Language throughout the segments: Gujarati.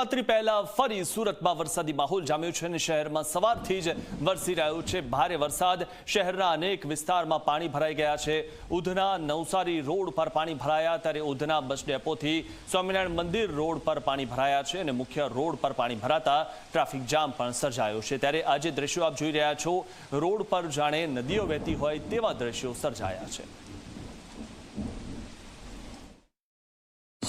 રાત્રિ પહેલા ફરી સુરતમાં વરસાદી માહોલ જામ્યો છે અને શહેરમાં સવારથી જ વરસી રહ્યો છે ભારે વરસાદ. શહેરના અનેક વિસ્તારમાં પાણી ભરાઈ ગયા છે. ઉધના નવસારી રોડ પર પાણી ભરાયા ત્યારે ઉધના બસ ડેપોથી સ્વામિનારાયણ મંદિર રોડ પર પાણી ભરાયા છે અને મુખ્ય રોડ પર પાણી ભરાતા ટ્રાફિક જામ પણ સર્જાયો છે. ત્યારે આજે દ્રશ્યો આપ જોઈ રહ્યા છો. રોડ પર જાણે નદીઓ વહેતી હોય તેવા દ્રશ્યો સર્જાયા છે.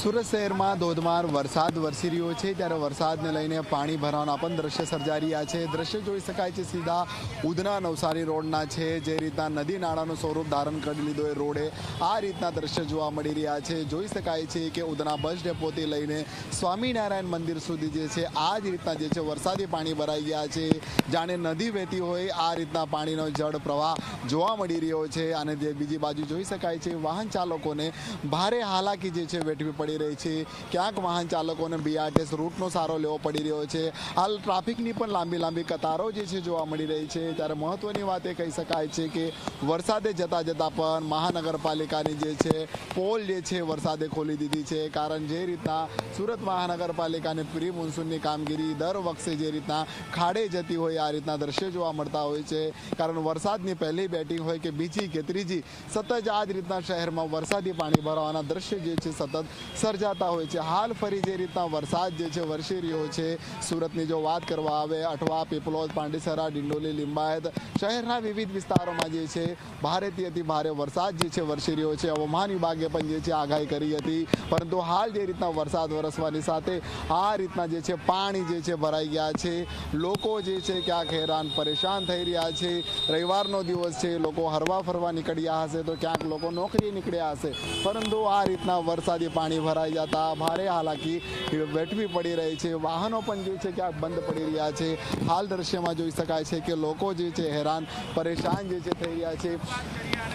સુરત શહેરમાં ધોધમાર વરસાદ વરસી રહ્યો છે. ત્યારે વરસાદને લઈને પાણી ભરાવાના પણ દ્રશ્ય સર્જાઈ રહ્યા છે. દ્રશ્ય જોઈ શકાય છે, સીધા ઉધના નવસારી રોડના છે. જે રીતના નદી નાળાનું સ્વરૂપ ધારણ કરી લીધો એ રોડે આ રીતના દ્રશ્ય જોવા મળી રહ્યા છે. જોઈ શકાય છે કે ઉધના બસ ડેપોથી લઈને સ્વામિનારાયણ મંદિર સુધી જે છે, આ જ રીતના જે છે વરસાદી પાણી ભરાઈ ગયા છે. જાણે નદી વહેતી હોય આ રીતના પાણીનો જળ પ્રવાહ જોવા મળી રહ્યો છે. અને જે બીજી બાજુ જોઈ શકાય છે, વાહન ચાલકોને ભારે હાલાકી જે છે વેઠવી પડી રહી છે. ક્યાંક વાહન ચાલકોને બીઆરટીએસ રૂટનો સારો લેવો પડી રહ્યો છે. હાલ ટ્રાફિકની પણ લાંબી લાંબી કતારો જે છે જોવા મળી રહી છે. ત્યારે મહત્વની વાત એ કહી શકાય છે કે વરસાદે જતા જતાં પણ મહાનગરપાલિકાની જે છે પોલ જે છે વરસાદે ખોલી દીધી છે. કારણ જે રીતના સુરત મહાનગરપાલિકાની પ્રી મોન્સૂનની કામગીરી દર વખતે જે રીતના ખાડે જતી હોય આ રીતના દ્રશ્ય જોવા મળતા હોય છે. કારણ વરસાદની પહેલી બેટિંગ હોય કે બીજી કે ત્રીજી સતત આ જ રીતના શહેરમાં વરસાદી પાણી ભરાવાના દ્રશ્ય જે છે સતત સર્જાતા હોય છે. હાલ ફરી જે રીતના વરસાદ જે છે, વરસી રહ્યો છે, સુરતની જો વાત કરવા આવે, અઠવા, પીપલોદ, પાંડેસરા, ડિંડોલી, લિંબાયત શહેરના વિવિધ વિસ્તારોમાં જે છે, ભારેથી ભારે વરસાદ જે છે, વરસી રહ્યો છે. હવામાન વિભાગે પણ જે છે, આગાહી કરી હતી. પરંતુ હાલ જે રીતના વરસાદ વરસવાની સાથે આ રીતના જે છે, પાણી જે છે, ભરાઈ ગયા છે. લોકો જે છે, ક્યાંક હેરાન પરેશાન થઈ રહ્યા છે. રવિવારનો દિવસ છે, લોકો હરવા ફરવા નીકળ્યા હશે તો ક્યાંક લોકો નોકરી નીકળ્યા હશે. પરંતુ આ રીતના વરસાદી પાણી ભરાઈ જતા. ભારે હાલાકી વેઠવી પડી રહી છે. વાહનો પણ જે છે ક્યાંક બંધ પડી રહ્યા છે. હાલ દ્રશ્યમાં જોઈ શકાય છે કે લોકો જે છે હેરાન, પરેશાન જે છે થઈ રહ્યા છે.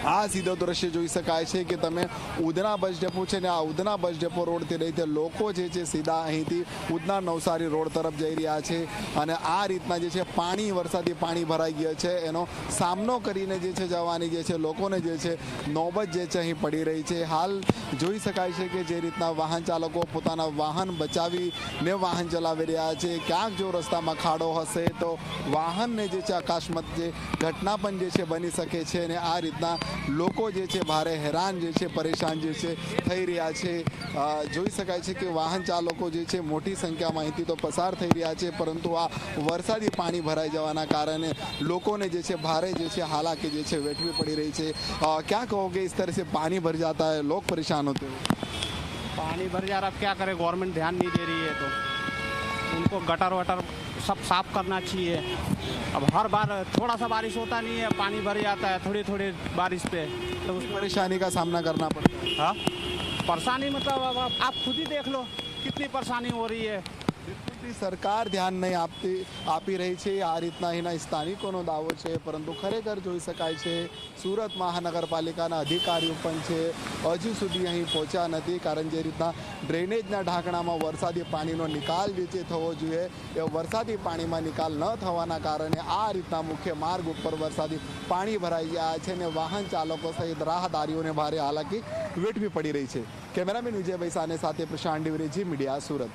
આ સીધો દ્રશ્ય જોઈ શકાય છે કે તમે ઉધના બસ ડેપો છે ને આ ઉધના બસ ડેપો રોડથી તે લોકો જે છે સીધા અહીંથી ઉધના નવસારી રોડ તરફ જઈ રહ્યા છે. અને આ રીતના જે છે પાણી, વરસાદી પાણી ભરાઈ ગયા છે. એનો સામનો કરીને જે છે જવાની જે છે લોકોને જે છે નોબત જે છે અહીં પડી રહી છે. હાલ જોઈ શકાય છે કે જે રીતના વાહન ચાલકો પોતાના વાહન બચાવીને વાહન ચલાવી રહ્યા છે ક્યાંક જો રસ્તામાં ખાડો હશે તો વાહનને જે છે અકસ્માત જે ઘટના પણ જે છે બની શકે છે અને આ રીતના લોકો જે છે ભારે હેરાન જે છે પરેશાન જે છે થઈ રહ્યા છે અ, જોઈ શકાય છે કે વાહન ચાલકો જે છે મોટી સંખ્યામાં અહીંથી તો પસાર થઈ રહ્યા છે પરંતુ આ વરસાદી પાણી ભરાઈ જવાના કારણે લોકોને જે છે ભારે જે છે હાલાકી જે છે વેઠવી પડી રહી છે અ, क्या कहोगे इस तरह से पानी भर जाता है लोग परेशान होते हैं पानी भर जा रहा अब क्या करें? गवर्नमेंट ध्यान नहीं दे रही है तो। उनको गटर वटर सब साफ़ करना चाहिए। अब हर बार थोड़ा सा बारिश होता नहीं है पानी भर जाता है थोड़ी थोड़ी बारिश पे। तो उस परेशानी का सामना करना पड़ता है। हाँ? परेशानी मतलब अब आप आप खुद ही देख लो कितनी परेशानी हो रही है। સરકાર ધ્યાન નહીં આપતી, આપી રહી છે. આ રીતના અહીંના સ્થાનિકોનો દાવો છે, પરંતુ ખરેખર જોઈ શકાય છે, સુરત મહાનગરપાલિકાના અધિકારીઓ પણ છે. હજુ સુધી અહીં પહોંચ્યા નથી, કારણ જે રીતના ડ્રેનેજના ઢાંકણામાં વરસાદી પાણીનો નિકાલ જે થવો જોઈએ. એ વરસાદી પાણીમાં નિકાલ ન થવાના કારણે આ રીતના મુખ્ય માર્ગ ઉપર વરસાદી પાણી ભરાઈ ગયા છે અને વાહન ચાલકો સહિત રાહદારીઓને ભારે હાલાકી વેઠવી પડી રહી છે. કેમેરામેન વિજયભાઈ સાને સાથે પ્રશાંત ડિવરે જી, મીડિયા સુરત.